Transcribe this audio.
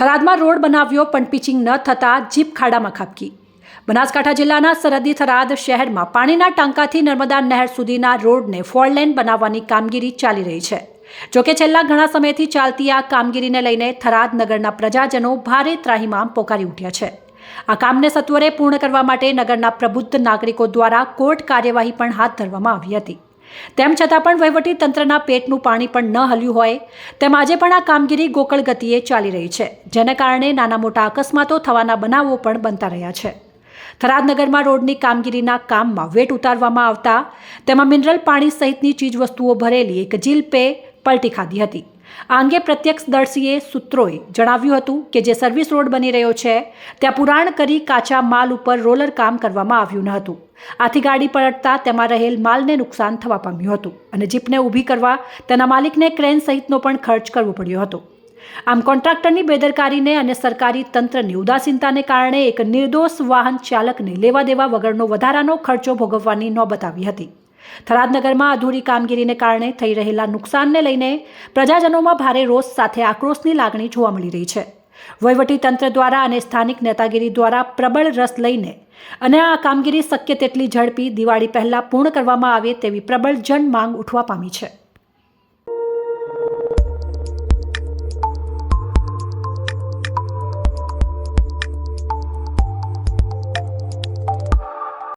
થરાદમાં road બનાવ્યો પણ pitching ન થતાં જીપ ખાડામાં ખાબકી. બનાસકાંઠા જિલ્લાના સરહદી થરાદ શહેરમાં પાણીના ટાંકાથી નર્મદા નહેર સુધીના રોડને ફોર લેન બનાવવાની કામગીરી ચાલી રહી છે. જોકે છેલ્લા ઘણા સમયથી ચાલતી આ કામગીરીને લઈને થરાદ નગરના પ્રજાજનો ભારે ત્રાહિમામ પોકારી ઉઠ્યા છે. આ કામને સત્વરે પૂર્ણ કરવા માટે નગરના પ્રબુદ્ધ નાગરિકો દ્વારા કોર્ટ કાર્યવાહી પણ હાથ ધરવામાં આવી હતી. તેમ છતાં પણ વહીવટી તંત્રના પેટનું પાણી પણ ન હલ્યું હોય, તેમ આજે પણ આ કામગીરી ગોકળ ગતિએ ચાલી રહી છે, જેને કારણે નાના મોટા અકસ્માતો થવાના બનાવો પણ બનતા રહ્યા છે. થરાદનગરમાં રોડની કામગીરીના કામમાં વેટ ઉતારવામાં આવતા, તેમાં મિનરલ પાણી સહિતની ચીજવસ્તુઓ ભરેલી એક જીલ પે પલટી ખાધી હતી. આ અંગે પ્રત્યક્ષદર્શીએ સૂત્રોએ જણાવ્યું હતું કે જે સર્વિસ રોડ બની રહ્યો છે, ત્યાં પુરાણ કરી કાચા માલ ઉપર રોલર કામ કરવામાં આવ્યું ન હતું. આથી ગાડી પલટતા તેમાં રહેલ માલને નુકસાન થવા પામ્યું હતું અને જીપને ઊભી કરવા તેના માલિકને ક્રેન સહિતનો પણ ખર્ચ કરવો પડ્યો હતો. આમ કોન્ટ્રાક્ટરની બેદરકારીને અને સરકારી તંત્રની ઉદાસીનતાને કારણે એક નિર્દોષ વાહન ચાલકને લેવા દેવા વગરનો વધારાનો ખર્ચો ભોગવવાની નોબત આવી હતી. થરાદનગરમાં અધૂરી કામગીરીને કારણે થઈ રહેલા નુકસાનને લઈને પ્રજાજનોમાં ભારે રોષ સાથે આક્રોશની લાગણી જોવા મળી રહી છે. વહીવટીતંત્ર દ્વારા અને સ્થાનિક નેતાગીરી દ્વારા પ્રબળ રસ લઈને અને આ કામગીરી શક્ય તેટલી ઝડપી દિવાળી પહેલાં પૂર્ણ કરવામાં આવે તેવી પ્રબળ જન માંગ ઉઠવા પામી છે.